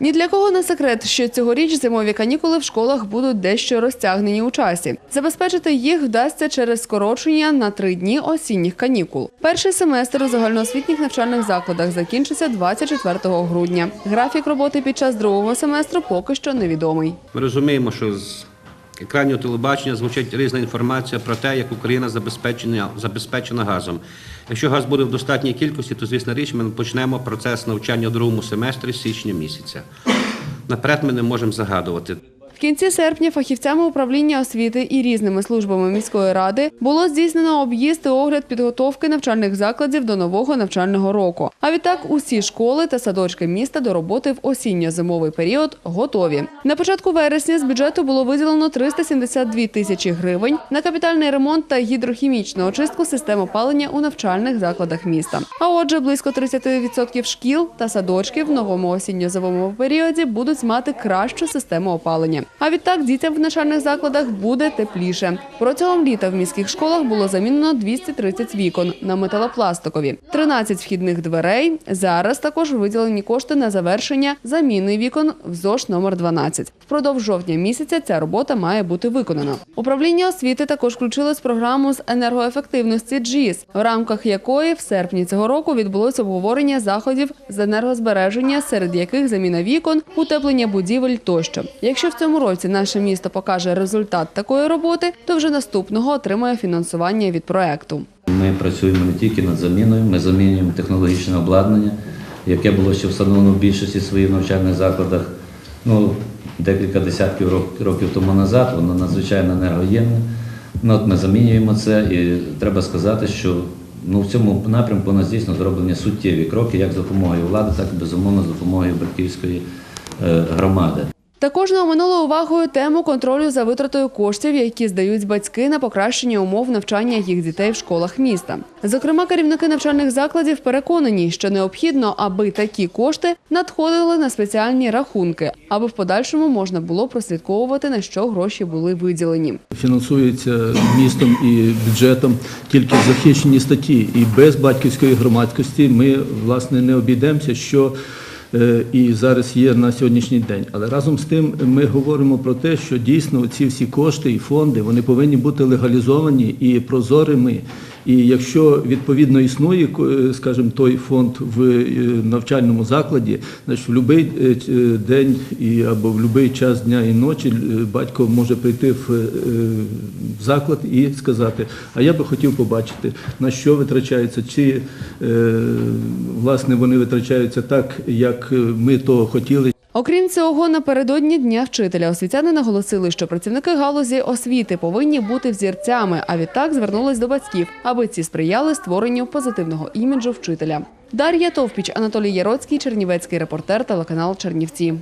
Ні для кого не секрет, що цьогоріч зимові канікули в школах будуть дещо розтягнені у часі. Забезпечити їх вдасться через скорочення на три дні осінніх канікул. Перший семестр у загальноосвітніх навчальних закладах закінчиться 24 грудня. Графік роботи під час другого семестру поки що невідомий. Ми розуміємо, що екранів телебачення звучить різна інформація про те, як Україна забезпечена, забезпечена газом. Якщо газ буде в достатній кількості, то звісно річ ми почнемо процес навчання у другому семестрі з січня місяця. Наперед ми не можемо загадувати. В кінці серпня фахівцями управління освіти і різними службами міської ради було здійснено об'їзд і огляд підготовки навчальних закладів до нового навчального року. А відтак усі школи та садочки міста до роботи в осінньо-зимовий період готові. На початку вересня з бюджету було виділено 372 тисячі гривень на капітальний ремонт та гідрохімічну очистку систем опалення у навчальних закладах міста. А отже, близько 30% шкіл та садочків в новому осінньо-зимовому періоді будуть мати кращу систему опалення. А відтак дітям в навчальних закладах буде тепліше. Протягом літа в міських школах було замінено 230 вікон на металопластикові, 13 вхідних дверей. Зараз також виділені кошти на завершення заміни вікон в ЗОЖ номер 12. Впродовж жовтня місяця ця робота має бути виконана. Управління освіти також включилось програму з енергоефективності ДЖІС, в рамках якої в серпні цього року відбулось обговорення заходів з енергозбереження, серед яких заміна вікон, утеплення будівель тощо. Якщо в цьому році наше місто покаже результат такої роботи, то вже наступного отримає фінансування від проекту. Ми працюємо не тільки над заміною, ми замінюємо технологічне обладнання, яке було ще встановлено в більшості своїх навчальних закладах. Ну, декілька десятків років тому назад, воно надзвичайно енергоємне. Ну, от ми замінюємо це, і треба сказати, що ну, в цьому напрямку у нас дійсно зроблені суттєві кроки, як з допомогою влади, так і безумовно з допомогою батьківської е, громади. Також не оминули увагою тему контролю за витратою коштів, які здають батьки на покращення умов навчання їх дітей в школах міста. Зокрема, керівники навчальних закладів переконані, що необхідно, аби такі кошти надходили на спеціальні рахунки, аби в подальшому можна було прослідковувати на що гроші були виділені. фінансується містом і бюджетом тільки захищені статті. І без батьківської громадськості ми власне не обійдемося, що і зараз є на сьогоднішній день. Але разом з тим ми говоримо про те, що дійсно ці всі кошти і фонди вони повинні бути легалізовані і прозорими. І якщо відповідно існує, е, скажімо, той фонд в е, навчальному закладі, значить в будь-який день і або в будь-який час дня і ночі е, батько може прийти в е, заклад і сказати, а я би хотів побачити, на що витрачаються, чи е, власне вони витрачаються так, як е, ми того хотіли, Окрім цього, напередодні дня вчителя освітяни наголосили, що працівники галузі освіти повинні бути взірцями, а відтак звернулись до батьків, аби ці сприяли створенню позитивного іміджу вчителя. Дар'я Товпіч, Анатолій Яроцький, Чернівецький репортер, телеканал Чернівці.